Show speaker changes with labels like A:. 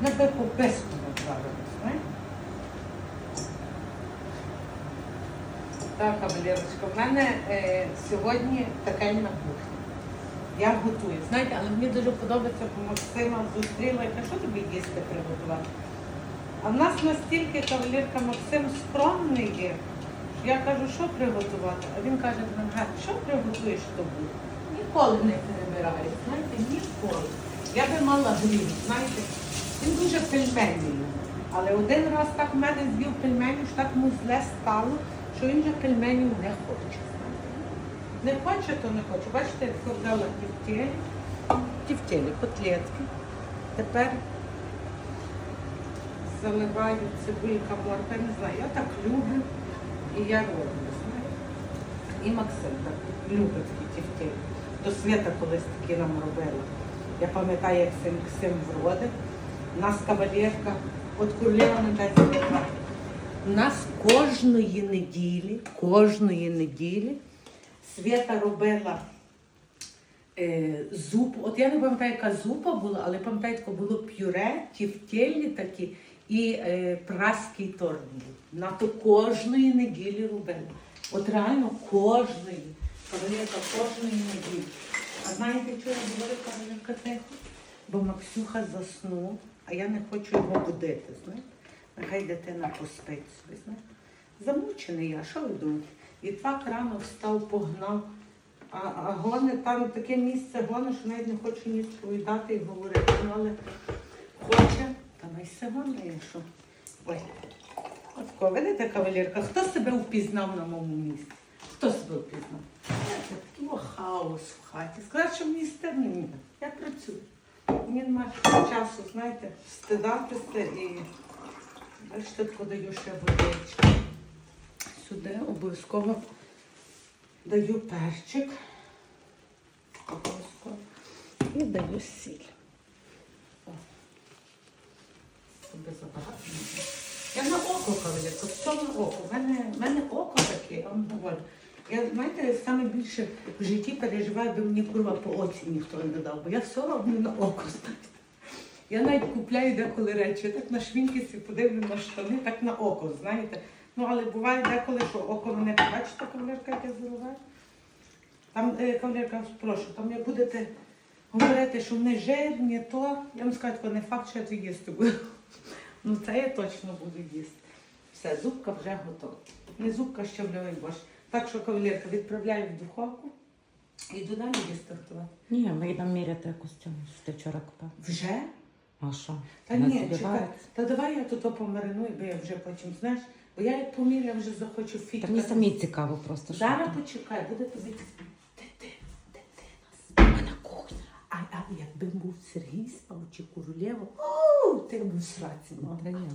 A: Не би по-бистрому правильно, знаєш? Так, кавалерочка, в мене е, сьогодні такельна кухня. Я готую. Знаєте, але мені дуже подобається, бо Максима зустріла і каже, що тобі їсти приготувати? А в нас настільки кавалерка Максим скромний є, що я кажу, що приготувати? А він каже, що приготуєш, то буде. Ніколи не перебирає, знаєте, ніколи. Я би мала гріх, знаєте, він дуже пельмені. Але один раз так в мене з'їв пельменів, що так йому зле стало, що він вже пельменів не хоче. Не хоче, то не хоче. Бачите, я тако взяла тівтєлі, тівтєлі, котлетки. Тепер заливаю цибулька, морква, не знаю, я так люблю і я роблю, знаєте. І Максим так любить такі тівтєлі. До свята колись такі нам робила. Я пам'ятаю, як Максим вродив. У нас кавалерка, от королева забувати. У нас кожної неділі, кожної неділі Свята робила е, зупу. От я не пам'ятаю, яка зупа була, але пам'ятаю, було пюре, тівтєлі такі і е, праский торт був. На то кожної неділі робила. От реально кожної. Кавалерка кожної неділі. А знаєте, що я говорю, кавалерка тихо? Бо Максюха заснув, а я не хочу його будити, знаєте. Нехай дитина поспить собі, знаєте. Замучений я, що ви думаєте? І так рано встав, погнав. А, а гони там таке місце гони, що навіть не хочу ні сповідати і говорити. Ну, але хоче, та най се гонає, що. Ой. От тако, видите, кавалерка, хто себе впізнав на моєму місці? Хто себе впізнав? Такий хаос в хаті. Сказати, що мені стидно ні. Я працюю. Мені немає часу, знаєте, стидатися і бачите, тако даю ще водички. Сюди обов'язково даю перчик. І даю сіль. О. Я на око кавалерка, все на око. У мене, мене око таке, я вам говорю. Я, знаєте, саме більше в житті переживаю, би мені курва по оці ніхто не дав, бо я все роблю на око. Я навіть купляю деколи речі, так на швінки швінкісі подивлю на штани, так на око, знаєте. Ну, але буває деколи, що око мене бачите, кавалерка, як я заливаю. Там, е, кавалерка, прошу, там як будете говорити, що вони жирні, то я вам скажу, не факт, що я це їсти буду. Ну це я точно буду їсти. Все, зубка вже готова. Не зубка, ще щавльовий борщ. Так що, кавалерка, відправляю в духовку і йду далі їсти готувати.
B: Ні, ми йдемо міряти костюм, що ти вчора купив.
A: Вже?
B: А що?
A: Та
B: Не
A: ні, чекай. Та давай я тут помариную, бо я вже потім, знаєш, бо я як поміряю, вже захочу
B: Та
A: фітка.
B: мені самі цікаво просто, що
A: Зараз
B: там.
A: почекай, буде тобі
B: на кухні.
A: А, а якби був Сергій спав чи Королєва, ти б в сраці. мав.
B: Та ні.